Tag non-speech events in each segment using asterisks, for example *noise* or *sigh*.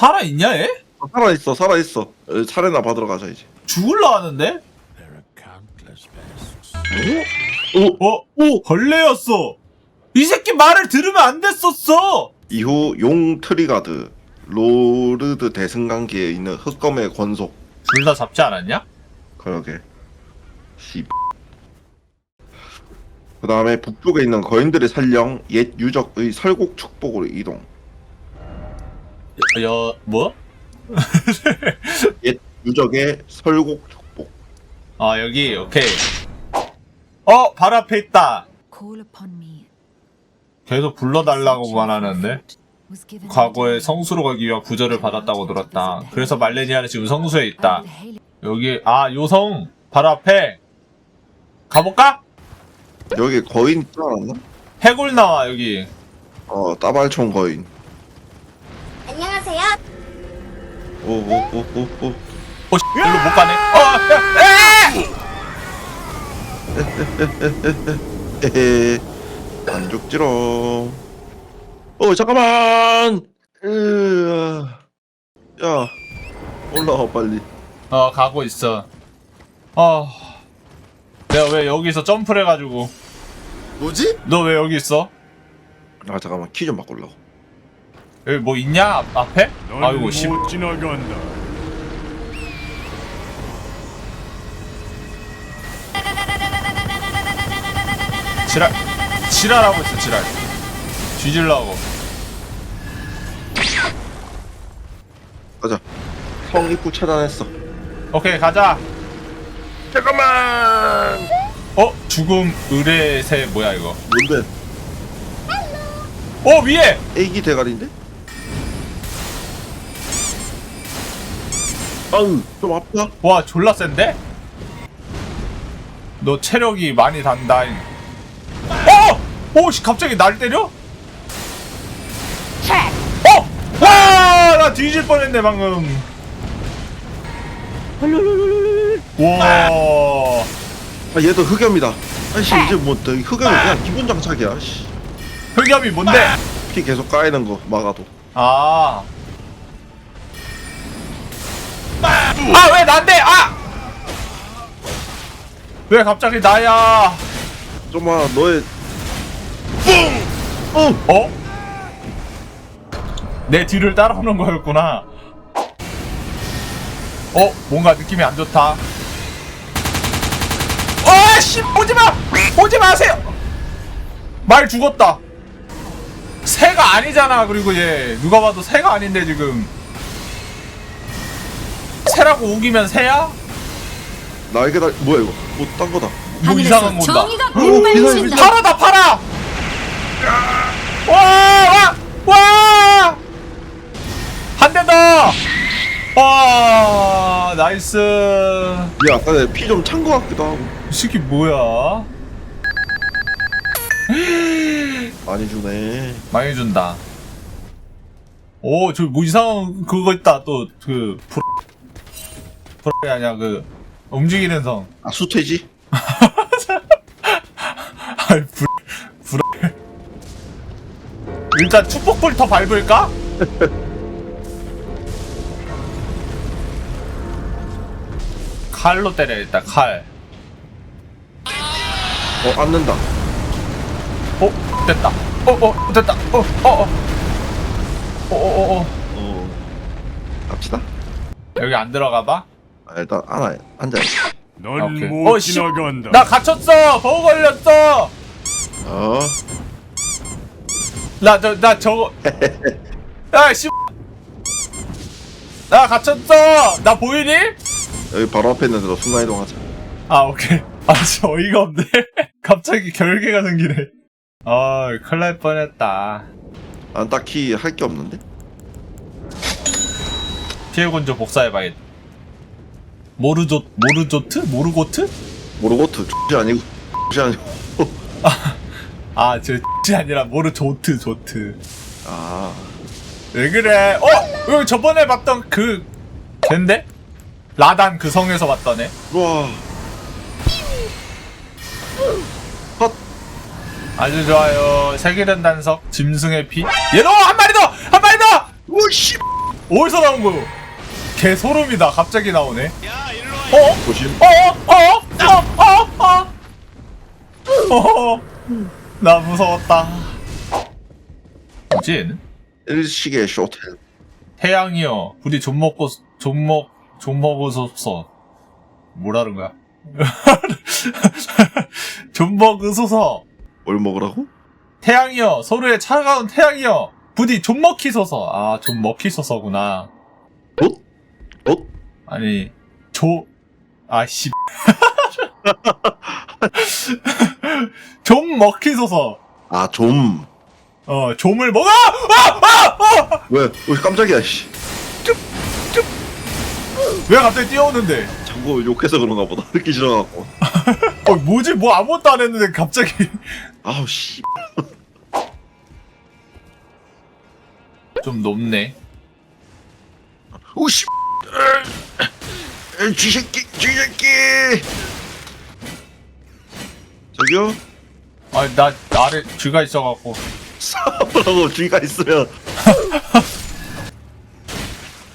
살아있냐 얘? 어, 살아있어 살아있어 어, 차례나 받으러 가자 이제 죽을라 하는데? There are countless pests. 오! 어? 오! 벌레였어! 이 새끼 말을 들으면 안 됐었어! 이후 용 트리가드 로르드 대승강기에 있는 흑검의 권속 둘 다 잡지 않았냐? 그러게 씨. 그 다음에 북쪽에 있는 거인들의 살령 옛 유적의 설국 축복으로 이동 여... 뭐? *laughs* 옛 유적의 설국 축복 아 여기 오케이 어! 바로 앞에 있다! Call upon me. 계속 불러달라고만 하는데 과거에. 성수로 가기 위한 구절을 받았다고 들었다 그래서 말레니아는 지금 성수에 있다 여기 아 요성 바로 앞에 가볼까? 여기 거인 있지 않았나? 해골 나와 여기 어 따발총 거인 안녕하세요. 오오오오오 어 씨, 일로 못 가네 어! 에! 헤헤 안 죽지롱 어 잠깐만 으아. 야 올라와 빨리 어 가고 있어 어 내가 왜 여기서 점프를 해가지고 뭐지? 너 왜 여기 있어? 아 잠깐만 키 좀 바꾸려고 여기 뭐 있냐? 앞, 앞에? 넌 아이고 씨. 못 지나간다. 지랄. 지랄하고 있어 지랄. 뒤질라고. 가자. 성 입구 차단했어. 오케이 가자. 잠깐만! 어? 죽음 의뢰새 뭐야 이거? 뭔데? 어 위에! 애기 대가리인데? 아우 좀 아프다 와 졸라 센데? 너 체력이 많이 단다잉 어! 오씨 갑자기 날 때려? 어! 와! 나 뒤질 뻔했네 방금 와 아 얘도 흑염이다 아씨 이제 뭐또 흑염이 그냥 기본 장착이야 씨. 흑염이 뭔데? 피 계속 까이는 거 막아도 아. 아, 왜 난데? 아! 왜 갑자기 나야? 좀만 너의 뿡! 어! 어? 내 뒤를 따라오는 거였구나. 어, 뭔가 느낌이 안 좋다. 어, 씨, 오지 마! 오지 마세요! 말 죽었다. 새가 아니잖아, 그리고 얘. 누가 봐도 새가 아닌데, 지금. 새라고 우기면 새야? 날개 달 뭐야 이거 뭐딴 거다 뭐 이상한 건다. 정의가 오, 이상해, 빛발친다. 팔아다 팔아! 와! 와! 와! 한 대 더! 와! 나이스. 야 아까 내피좀 찬 거 같기도 하고 이 새끼 뭐야? 많이 주네 많이 준다. 오, 저뭐 이상한 그거 있다. 또그프 로 프로이 아니야 그 움직이는 성. 아 수퇴지? *laughs* 아이 불 불. 일단 축복불 더 밟을까? *laughs* 칼로 때려 일단 칼. 어 앉는다 어 됐다. 어어 됐다. 어어어. 어 어 어. 어 갑시다 여기 안 들어가 봐. 아, 일단 앉아 앉아 넌 오케이. 못 어, 씨. 지나간다. 나 갇혔어. 버거 걸렸어. 어 나 저 나 저거. *laughs* 야 씨. 나 갇혔어. 나 보이니? 여기 바로 앞에 있는데 너 순간 이동하자 아 오케이 아 진짜 어이가 없네 *laughs* 갑자기 결계가 생기네 아 큰일 날 뻔했다 난 딱히 할 게 없는데 피해 군주 복사해봐야겠다 모르조 모르조트? 모르고트? 모르고트 X이 아니고 X이 아니고. 아저 X이 아니라 모르조트 조트. 아. 왜 그래? 어? 여기 저번에 봤던 그 걔인데 라단 그 성에서 봤던 애 우와. 헛. 아주 좋아요. 세계된 단석 짐승의 피. 얘로 한 마리 더 한 마리 더! 우씨. 어디서 나온 거요? 개 소름이다. 갑자기 나오네. 어? 조심. 어? 어? 어? 어? 어? 어? 나 무서웠다. 뭐지 얘는? 일식의 쇼텔. 태양이여 부디 좀 먹고 좀 먹, 좀 먹으소서 뭐라는 거야 *laughs* 좀 먹으소서 뭘 먹으라고? 태양이여 서로의 차가운 태양이여 부디 좀 먹히소서 아 좀 먹히소서구나 옷? 옷? 아니 조 아씨 *laughs* 좀 먹히소서 아, 좀. 어 좀을 먹어 아! 아! 아! 왜? 왜 깜짝이야, 씨. 왜 갑자기 뛰어오는데 자꾸 욕해서 그런가 보다. *laughs* 듣기 싫어갖고. *laughs* 어 뭐지 뭐 아무것도 안 했는데 갑자기 아우, 씨. 좀 높네 오, 씨. 쥐새끼, 쥐새끼. 저기요? 아니 나 아래 쥐가 있어갖고 싸우라고 쥐가 있으면. *laughs*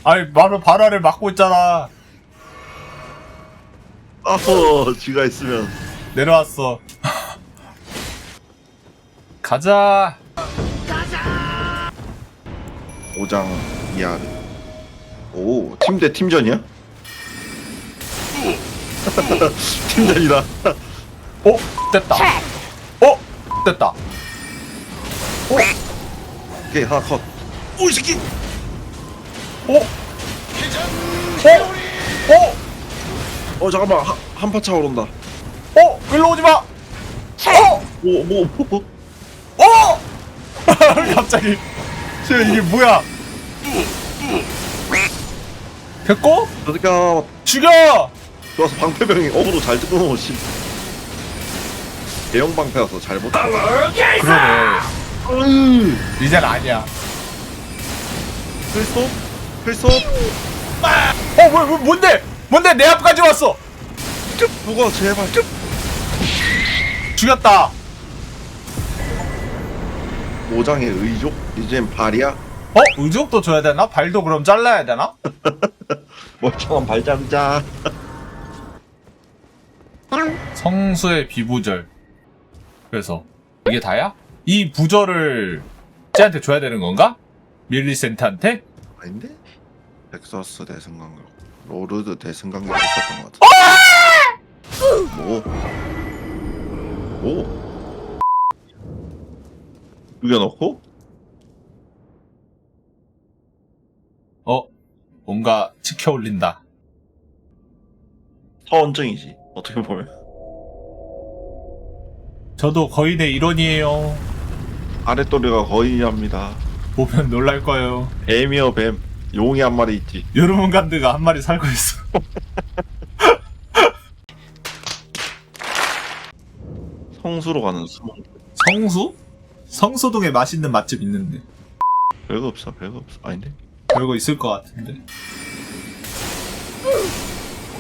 아니 바로 발 아래 막고 있잖아 아우, 쥐가 있으면. 내려왔어 *laughs* 가자 오장 이하르. 오, 팀 대 팀전이야? *laughs* 팀전이다. 어? 됐다 어? 됐다 오케이, 하나 컷. 오, 이 새끼! 어? 어? 어? 어, 잠깐만. 한, 한파 차오른다. 어? 일로 오지 마 어? 오, 뭐, 뭐, 어? *laughs* 갑자기 저 이게 뭐야 됐고? 죽여 좋아서 방패병이 어그로 잘 뜯고, 씨. 대형 방패라서 잘 못. 그러네 이젠 아니야 필소? 필소? 어? 뭐, 뭐, 뭔데? 뭔데 내 앞까지 왔어 누가 제발. 죽였다 오장의 의족? 이젠 발이야? 어? 의족도 줘야 되나? 발도 그럼 잘라야 되나? *laughs* 멀쩡한 발장자. 성수의 비부절. 그래서 이게 다야? 이 부절을 쟤한테 줘야 되는 건가? 밀리센트한테? 아닌데? 넥서스 대승강력. 로르드 대승강력 있었던 것 같아. 뭐? 뭐? 죽여놓고? 어? 뭔가 치켜 올린다. 서원증이지. 어떻게 보면. 저도 거인의 일원이에요. 아랫도리가 거인이랍니다. 보면 놀랄 거예요. 뱀이요 뱀. 용이 한 마리 있지. 여러분간드가 한 마리 살고 있어. *laughs* 성수로 가는 수몽. 성수? 성수동에 맛있는 맛집 있는데. 별거 없어. 별거 없어. 아닌데? 별거 있을 것 같은데.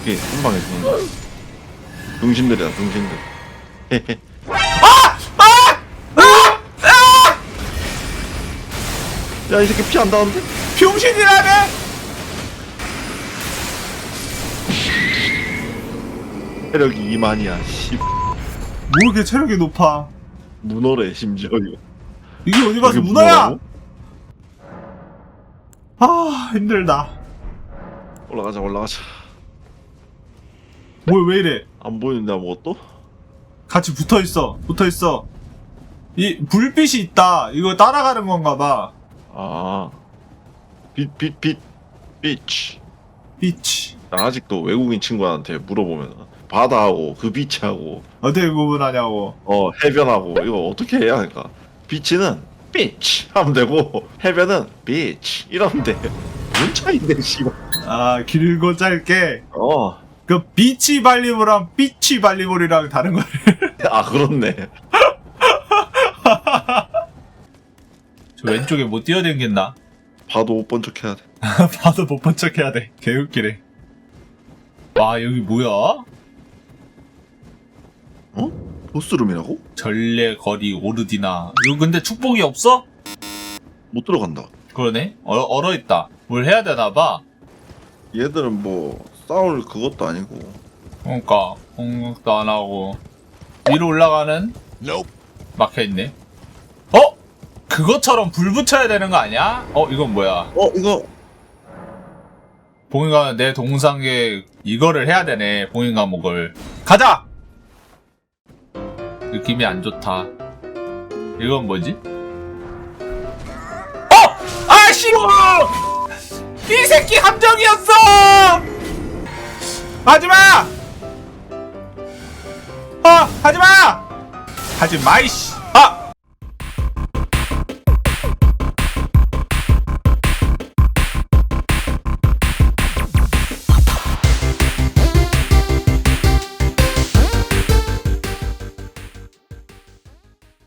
오케이. 한 방에 죽는다. 등신들이다. 등신들. 야, 이 새끼 피 안 닿는데? 병신이라네! 체력이 2만이야. 씨. 뭐 이렇게 체력이 높아? 문어래, 심지어 이거. 이게 어디 가서 문어야? 문어라고? 아 힘들다. 올라가자, 올라가자. 뭐왜 이래? 안 보이는데 아무것도? 같이 붙어 있어. 붙어 있어. 이 불빛이 있다. 이거 따라가는 건가 봐. 아. 빛, 빛, 빛, 빛. 빛. 나 아직도 외국인 친구한테 물어보면 바다하고 그 빛하고 어떻게 구분하냐고. 어 해변하고 이거 어떻게 해야 하니까 비치는 비치 하면 되고 해변은 비치 이러면 돼. 뭔 차이인데 씨발. 아 길고 짧게. 어. 그 비치 발리볼이랑 비치 발리볼이랑 다른 거네. *laughs* 아 그렇네. *laughs* 저 왼쪽에 못 뛰어댕긴다. 봐도 못 본 척 해야 돼. *laughs* 봐도 못 본 척 해야 돼. 개웃기네. 와 여기 뭐야? 어? 보스룸이라고? 전례 거리 오르디나. 이거 근데 축복이 없어? 못 들어간다. 그러네 얼어, 얼어 있다 뭘 해야 되나 봐 얘들은 뭐 싸울 그것도 아니고 그러니까 공격도 안 하고 위로 올라가는 막혀 있네 어? 그것처럼 불 붙여야 되는 거 아니야? 어 이건 뭐야 어 이거 봉인가 내 동상에 이거를 해야 되네 봉인 과목을 가자 느낌이 안 좋다 이건 뭐지? 어! 아 싫어! 이 새끼 함정이었어! 하지마! 아 하지마! 하지마 이씨 아!